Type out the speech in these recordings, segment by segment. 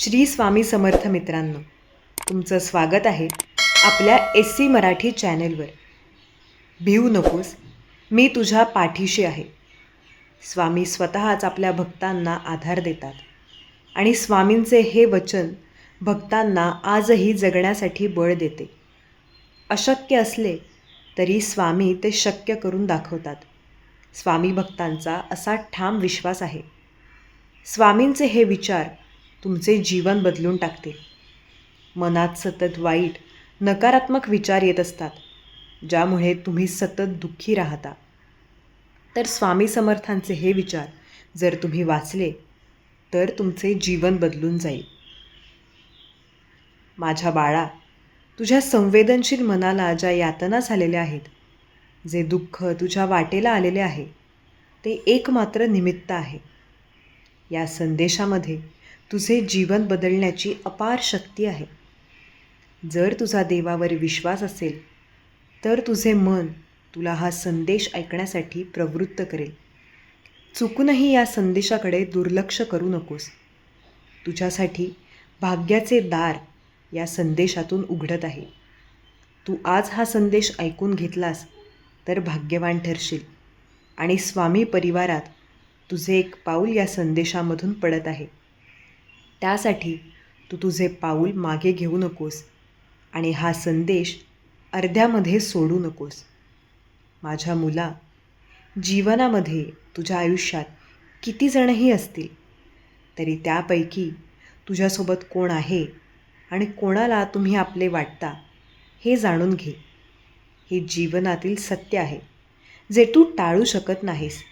श्री स्वामी समर्थ मित्रांनो तुमचं स्वागत आहे आपल्या एस सी मराठी चॅनलवर. भिवू नकोस मी तुझ्या पाठीशी आहे. स्वामी स्वतःच आपल्या भक्तांना आधार देतात आणि स्वामींचे हे वचन भक्तांना आजही जगण्यासाठी बळ देते. अशक्य असले तरी स्वामी ते शक्य करून दाखवतात. स्वामी भक्तांचा असा ठाम विश्वास आहे. स्वामींचे हे विचार तुमचे जीवन बदलून टाकतील मनात सतत वाईट नकारात्मक विचार येत असतात ज्यामुळे तुम्ही सतत दुःखी राहता. तर स्वामी समर्थांचे हे विचार जर तुम्ही वाचले तर तुमचे जीवन बदलून जाईल. माझ्या बाळा तुझ्या संवेदनशील मनाला ज्या यातना झालेल्या आहेत जे दुःख तुझ्या वाटेला आलेले आहे ते एकमात्र निमित्त आहे. या संदेशामध्ये तुझे जीवन बदलण्याची अपार शक्ती आहे. जर तुझा देवावर विश्वास असेल तर तुझे मन तुला हा संदेश ऐकण्यासाठी प्रवृत्त करेल. चुकूनही या संदेशाकडे दुर्लक्ष करू नकोस. तुझ्यासाठी भाग्याचे दार या संदेशातून उघडत आहे. तू आज हा संदेश ऐकून घेतलास तर भाग्यवान ठरशील. आणि स्वामी परिवारात तुझे एक पाऊल या संदेशामधून पडत आहे. त्यासाठी तू तुझे पाऊल मागे घेऊ नकोस आणि हा संदेश अर्ध्यामध्ये सोडू नकोस. माझ्या मुला जीवनामध्ये तुझ्या आयुष्यात किती जणही असतील तरी त्यापैकी तुझ्यासोबत कोण आहे आणि कोणाला तुम्ही आपले वाटता हे जाणून घे. हे जीवनातील सत्य आहे जे तू टाळू शकत नाहीस.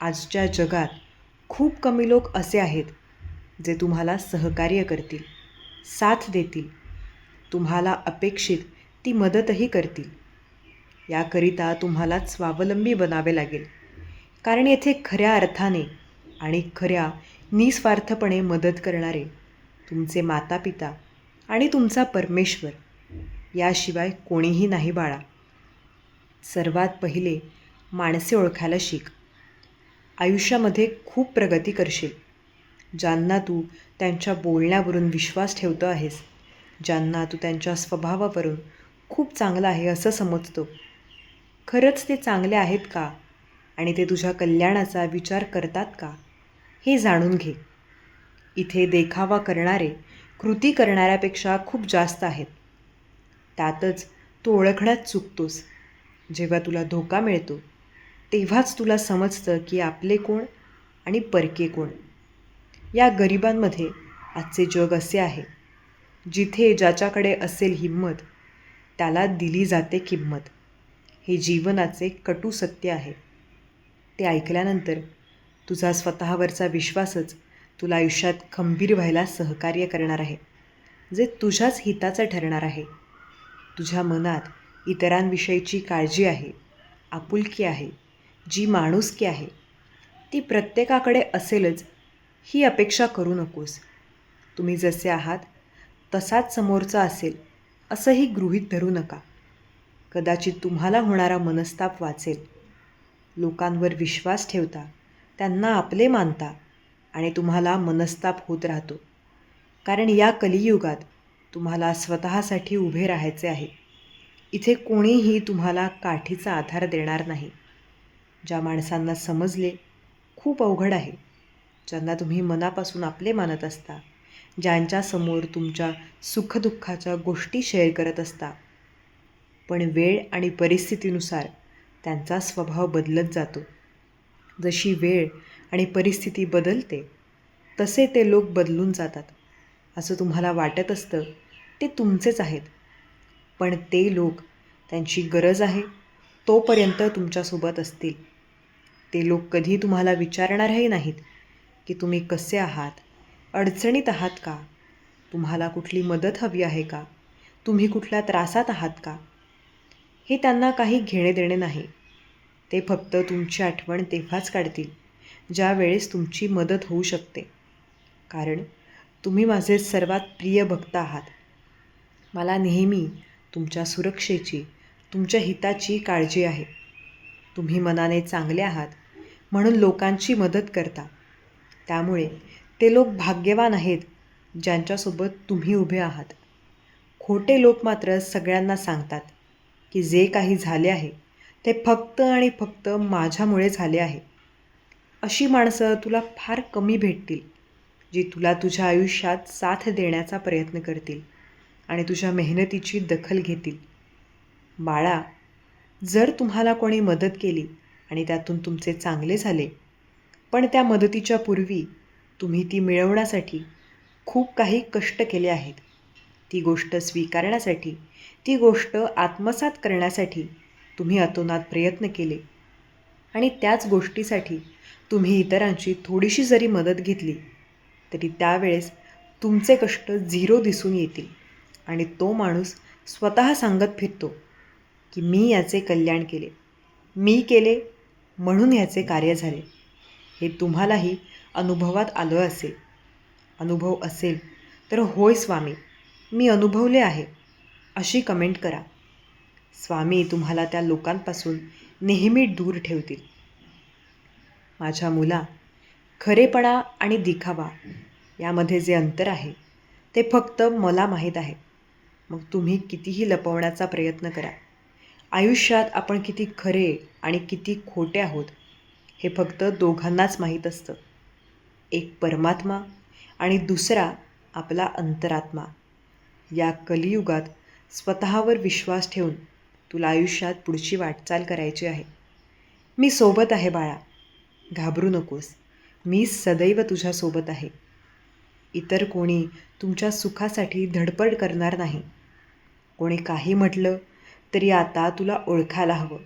आजच्या जगात खूप कमी लोक असे आहेत जे तुम्हाला सहकार्य करतील साथ देतील तुम्हाला अपेक्षित ती मदतही करतील. याकरिता तुम्हाला स्वावलंबी बनावे लागेल. कारण येथे खऱ्या अर्थाने आणि खऱ्या निस्वार्थपणे मदत करणारे तुमचे माता पिता आणि तुमचा परमेश्वर याशिवाय कोणीही नाही बाळा. सर्वात पहिले माणसे ओळखायला शिक. आयुष्यामध्ये खूप प्रगती करशील. ज्यांना तू त्यांच्या बोलण्यावरून विश्वास ठेवतो आहेस ज्यांना तू त्यांच्या स्वभावावरून खूप चांगलं आहे असं समजतो. खरंच ते चांगले आहेत का? आणि ते तुझ्या कल्याणाचा विचार करतात का? हे जाणून घे. इथे देखावा करणारे कृती करणाऱ्यापेक्षा खूप जास्त आहेत. त्यातच तू ओळखण्यात चुकतोस. जेव्हा तुला धोका मिळतो तेव्हाच तुला समजतं की आपले कोण आणि परके कोण. या गरिबांमध्ये आजचे जग असे आहे जिथे ज्याच्याकडे असेल हिंमत त्याला दिली जाते किंमत. हे जीवनाचे कटू सत्य आहे. ते ऐकल्यानंतर तुझा स्वतःवरचा विश्वासच तुला आयुष्यात खंबीर व्हायला सहकार्य करणार आहे जे तुझ्याच हिताचं ठरणार आहे. तुझ्या मनात इतरांविषयीची काळजी आहे आपुलकी आहे जी माणुसकी आहे ती प्रत्येकाकडे असेलच ही अपेक्षा करू नकोस. तुम्ही जसे आहात तसाच समोरचा असेल असंही गृहीत धरू नका. कदाचित तुम्हाला होणारा मनस्ताप वाचेल. लोकांवर विश्वास ठेवता त्यांना आपले मानता आणि तुम्हाला मनस्ताप होत राहतो. कारण या कलियुगात तुम्हाला स्वतःसाठी उभे राहायचे आहे. इथे कोणीही तुम्हाला काठीचा आधार देणार नाही. ज्या माणसांना समजले खूप अवघड आहे. ज्यांना तुम्ही मनापासून आपले मानत असता ज्यांच्यासमोर तुमच्या सुखदुःखाच्या गोष्टी शेअर करत असता. पण वेळ आणि परिस्थितीनुसार त्यांचा स्वभाव बदलत जातो. जशी वेळ आणि परिस्थिती बदलते तसे ते लोक बदलून जातात. असं तुम्हाला वाटत असतं ते तुमचेच आहेत. पण ते लोक त्यांची गरज आहे तोपर्यंत तुमच्यासोबत असतील. ते लोक कधी तुम्हाला विचारणारही नाहीत. की तुम्ही कसे आहात? अडचणीत आहात का? तुम्हाला कुठली मदत हवी आहे का? तुम्ही कुठल्या त्रासात आहात का? हे त्यांना काही घेणे देणे नाही. ते फक्त तुमची आठवण तेव्हाच काढतील ज्यावेळेस तुमची मदत होऊ शकते. कारण तुम्ही माझे सर्वात प्रिय भक्त आहात. मला नेहमी तुमच्या सुरक्षेची तुमच्या हिताची काळजी आहे. तुम्ही मनाने चांगले आहात म्हणून लोकांची मदत करता. त्यामुळे ते लोक भाग्यवान आहेत ज्यांच्यासोबत तुम्ही उभे आहात. खोटे लोक मात्र सगळ्यांना सांगतात की जे काही झाले आहे ते फक्त आणि फक्त माझ्यामुळे झाले आहे. अशी माणसं तुला फार कमी भेटतील जी तुला तुझ्या आयुष्यात साथ देण्याचा प्रयत्न करतील आणि तुझ्या मेहनतीची दखल घेतील. बाळा जर तुम्हाला कोणी मदत केली आणि त्यातून तुमचे चांगले झाले पण त्या मदतीच्या पूर्वी तुम्ही ती मिळवण्यासाठी खूप काही कष्ट केले आहेत. ती गोष्ट स्वीकारण्यासाठी ती गोष्ट आत्मसात करण्यासाठी तुम्ही अतोनात प्रयत्न केले. आणि त्याच गोष्टीसाठी तुम्ही इतरांची थोडीशी जरी मदत घेतली तरी त्यावेळेस तुमचे कष्ट झिरो दिसून येतील आणि तो माणूस स्वतः सांगत फिरतो की मी याचे कल्याण केले मी केले म्हणून याचे कार्य झाले. हे तुम्हालाही अनुभवात आलं असेल. अनुभव असेल तर होय स्वामी मी अनुभवले आहे. अशी कमेंट करा. स्वामी तुम्हाला त्या लोकांपासून नेहमी दूर ठेवतील. माझ्या मुला खरेपणा आणि दिखावा यामध्ये जे अंतर आहे ते फक्त मला माहीत आहे. मग तुम्ही कितीही लपवण्याचा प्रयत्न करा. आयुष्यात आपण किती खरे आणि किती खोटे आहोत हे फक्त दोघांनाच माहीत असतं. एक परमात्मा आणि दुसरा आपला अंतरात्मा. या कलियुगात स्वतःवर विश्वास ठेवून तुला आयुष्यात पुढची वाटचाल करायची आहे. मी सोबत आहे बाळा. घाबरू नकोस. मी सदैव तुझ्यासोबत आहे. इतर कोणी तुमच्या सुखासाठी धडपड करणार नाही. कोणी काही म्हटलं तरी आता तुला ओळखायला हवं.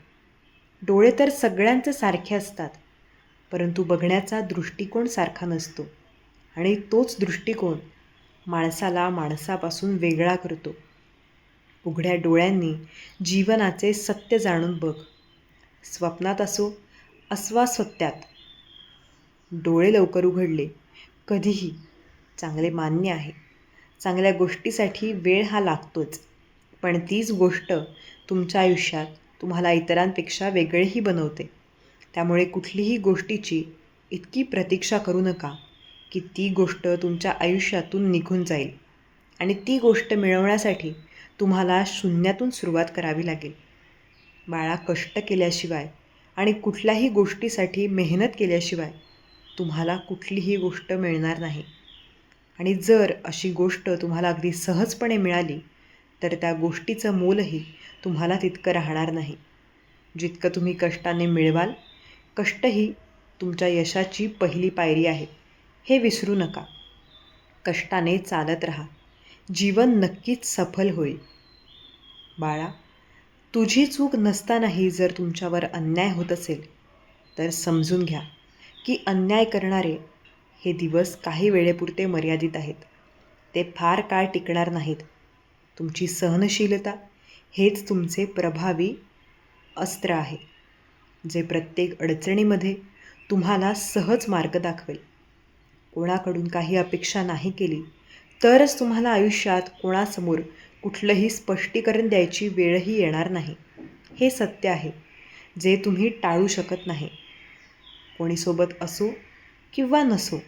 डोळे तर सगळ्यांचे सारखे असतात. परंतु बघण्याचा दृष्टिकोन सारखा नसतो. आणि तोच दृष्टिकोन माणसाला माणसापासून वेगळा करतो. उघड्या डोळ्यांनी जीवनाचे सत्य जाणून बघ. स्वप्नात असो अस्वासत्यात डोळे लवकर उघडले. कधीही. चांगले मान्य आहे. चांगल्या गोष्टीसाठी वेळ हा लागतोच. पण तीच गोष्ट तुमच्या आयुष्यात तुम्हाला इतरांपेक्षा वेगळेही बनवते. त्यामुळे कुठलीही गोष्टीची इतकी प्रतीक्षा करू नका की ती गोष्ट तुमच्या आयुष्यातून निघून जाईल. आणि ती गोष्ट मिळवण्यासाठी तुम्हाला शून्यातून सुरुवात करावी लागेल. बाळा कष्ट केल्याशिवाय आणि कुठल्याही गोष्टीसाठी मेहनत केल्याशिवाय तुम्हाला कुठलीही गोष्ट मिळणार नाही. आणि जर अशी गोष्ट तुम्हाला अगदी सहजपणे मिळाली तर त्या गोष्टीचं मोलही तुम्हाला तितकं राहणार नाही. जितकं तुम्ही कष्टाने मिळवाल कष्ट ही तुमच्या यशाची पहिली पायरी आहे. हे विसरू नका. कष्टाने चालत राहा. जीवन नक्कीच सफल होईल. बाळा तुझी चूक नसतानाही जर तुमच्यावर अन्याय होत असेल तर समजून घ्या की अन्याय करणारे हे दिवस काही वेळेपुरते मर्यादित आहेत. ते फार काळ टिकणार नाहीत. तुमची सहनशीलता हेच तुमचे प्रभावी अस्त्र आहे. जे प्रत्येक अडचणीमध्ये तुम्हाला सहज मार्ग दाखवेल. कोणाकडून काही अपेक्षा नाही केली तरच तुम्हाला आयुष्यात कोणासमोर कुठलंही स्पष्टीकरण द्यायची वेळही येणार नाही. हे सत्य आहे जे तुम्ही टाळू शकत नाही. कोणीसोबत असो किंवा नसो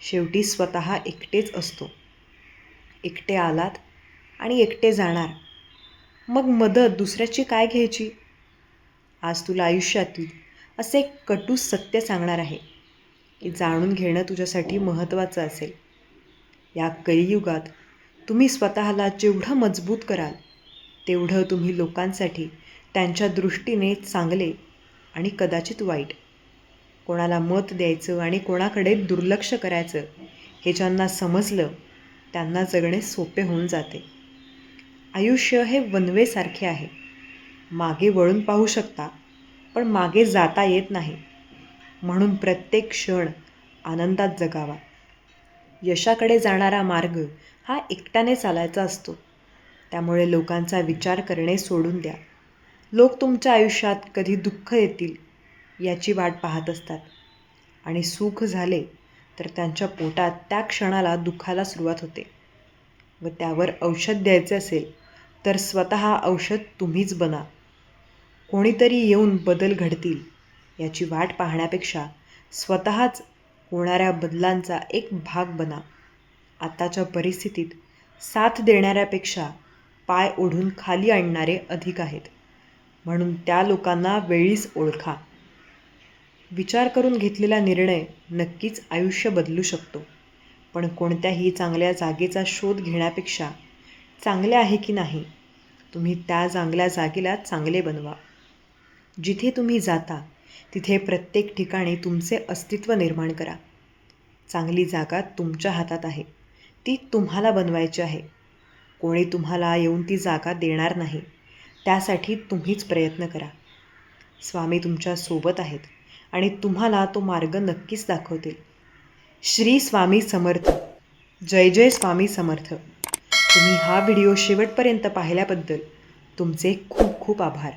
शेवटी स्वतः एकटेच असतो. एकटे आलात आणि एकटे जाणार. मग मदत दुसऱ्याची काय घ्यायची? आज तुला आयुष्यातील असे एक कटू सत्य सांगणार आहे की जाणून घेणं तुझ्यासाठी महत्त्वाचं असेल. या कलियुगात तुम्ही स्वतःला जेवढं मजबूत कराल तेवढं तुम्ही लोकांसाठी त्यांच्या दृष्टीने चांगले आणि कदाचित वाईट. कोणाला मत द्यायचं आणि कोणाकडे दुर्लक्ष करायचं हे ज्यांना समजलं त्यांना जगणे सोपे होऊन जाते. आयुष्य हे वनवेसारखे आहे. मागे वळून पाहू शकता पण मागे जाता येत नाही. म्हणून प्रत्येक क्षण आनंदात जगावा. यशाकडे जाणारा मार्ग हा एकट्याने चालायचा असतो. त्यामुळे लोकांचा विचार करणे सोडून द्या. लोक तुमच्या आयुष्यात कधी दुःख येतील याची वाट पाहत असतात. आणि सुख झाले तर त्यांच्या पोटात त्या क्षणाला दुःखाला सुरुवात होते. व त्यावर औषध द्यायचे असेल तर स्वतः औषध तुम्हीच बना. कोणीतरी येऊन बदल घडतील याची वाट पाहण्यापेक्षा स्वतःच होणाऱ्या बदलांचा एक भाग बना. आताच्या परिस्थितीत साथ देणाऱ्यापेक्षा पाय ओढून खाली आणणारे अधिक आहेत. म्हणून त्या लोकांना वेळीच ओळखा. विचार करून घेतलेला निर्णय नक्कीच आयुष्य बदलू शकतो. पण कोणत्याही चांगल्या जागेचा शोध घेण्यापेक्षा चांगले आहे की नाही तुम्ही त्या चांगल्या जागेला चांगले बनवा. जिथे तुम्ही जाता तिथे प्रत्येक ठिकाणी तुमचे अस्तित्व निर्माण करा. चांगली जागा तुमच्या हातात आहे. ती तुम्हाला बनवायची आहे. कोणी तुम्हाला येऊन ती जागा देणार नाही त्यासाठी तुम्हीच प्रयत्न करा. स्वामी तुमच्यासोबत आहेत आणि तुम्हाला तो मार्ग नक्कीच दाखवतील. श्री स्वामी समर्थ. जय जय स्वामी समर्थ. तुम्ही हा व्हिडिओ शेवटपर्यंत पाहिल्याबद्दल तुमचे खूप खूप आभार.